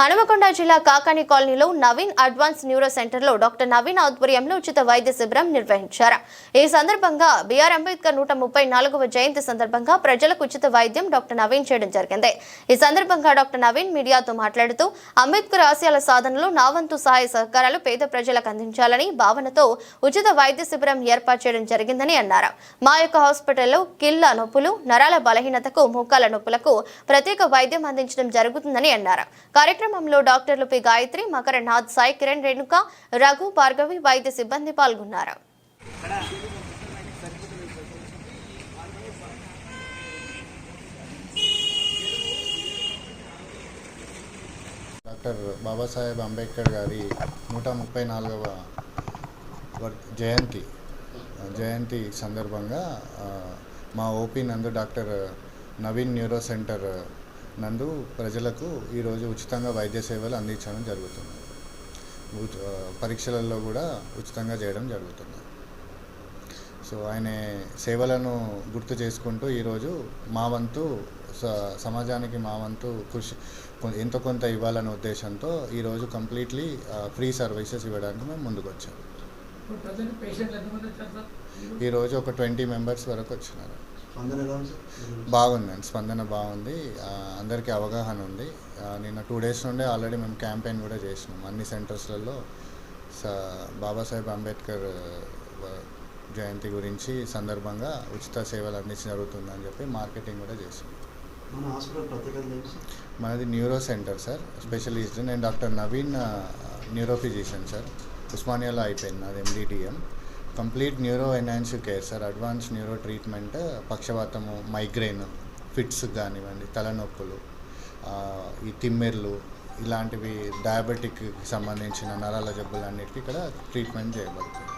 హనుమకొండ జిల్లా కాకాని కాలనీలో Naveen advance neuro సెంటర్లో డాక్టర్ నవీన్ ఆధ్వర్యంలో ఉచిత వైద్య శిబిరం నిర్వహించారు. ఈ సందర్భంగా బిఆర్ అంబేద్కర్ నూట ముప్పై నాలుగవ జయంతి సందర్భంగా ప్రజలకు ఉచిత వైద్యం డాక్టర్ నవీన్ చేయడం జరిగింది. ఈ సందర్భంగా డాక్టర్ నవీన్ మీడియాతో మాట్లాడుతూ అంబేద్కర్ ఆశయాల సాధనలో నావంతు సహాయ సహకారాలు పేద ప్రజలకు అందించాలని భావనతో ఉచిత వైద్య శిబిరం ఏర్పాటు చేయడం జరిగిందని అన్నారు. మా యొక్క హాస్పిటల్లో కిళ్ళ నొప్పులు నరాల బలహీనతకు మోకాల నొప్పులకు ప్రత్యేక వైద్యం అందించడం జరుగుతుందని అన్నారు. కార్యక్రమం కార్యక్రమంలో డాక్టర్లు పి గాయత్రి మకరనాథ్ సాయి కిరణ్ రేణుక రఘు భార్గవి వైద్య సిబ్బంది పాల్గొన్నారు. డాక్టర్ బాబాసాహెబ్ అంబేద్కర్ గారి నూట ముప్పై నాలుగవ జయంతి జయంతి సందర్భంగా మా ఓపీ నందు డాక్టర్ నవీన్ న్యూరో సెంటర్ నందు ప్రజలకు ఈరోజు ఉచితంగా వైద్య సేవలు అందించడం జరుగుతుంది. పరీక్షలలో కూడా ఉచితంగా చేయడం జరుగుతుంది. సో ఆయన సేవలను గుర్తు చేసుకుంటూ ఈరోజు మా వంతు సమాజానికి మా వంతు కృషి ఎంతో కొంత ఇవ్వాలనే ఉద్దేశంతో ఈరోజు కంప్లీట్లీ ఫ్రీ సర్వీసెస్ ఇవ్వడానికి మేము ముందుకు వచ్చాం ఇప్పుడు ప్రజెంట్ పేషెంట్లు ఎంతమంది వచ్చారు సార్? ఈరోజు ఒక ట్వంటీ మెంబర్స్ వరకు వచ్చినారు. బాగుందండి స్పందన బాగుంది. అందరికీ అవగాహన ఉంది. నిన్న టూ డేస్ నుండే ఆల్రెడీ మేము క్యాంపెయిన్ కూడా చేసినాం. అన్ని సెంటర్స్లలో స బాబాసాహెబ్ అంబేద్కర్ జయంతి గురించి సందర్భంగా ఉచిత సేవలు అందించడం జరుగుతుందని చెప్పి మార్కెటింగ్ కూడా చేసాం మనది న్యూరో సెంటర్ సార్ స్పెషలిస్ట్. నేను doctor Naveen neuro physician sir. ఉస్మానియాలో అయిపోయింది నాది ఎండిటిఎం complete neuro intensive care sir advance neuro treatment పక్షవాతము migraine fits కానివ్వండి తలనొప్పులు ఈ తిమ్మెర్లు ఇలాంటివి డయాబెటిక్కి సంబంధించిన నరాల జబ్బులన్నిటికీ ఇక్కడ ట్రీట్మెంట్ చేయబడుతుంది.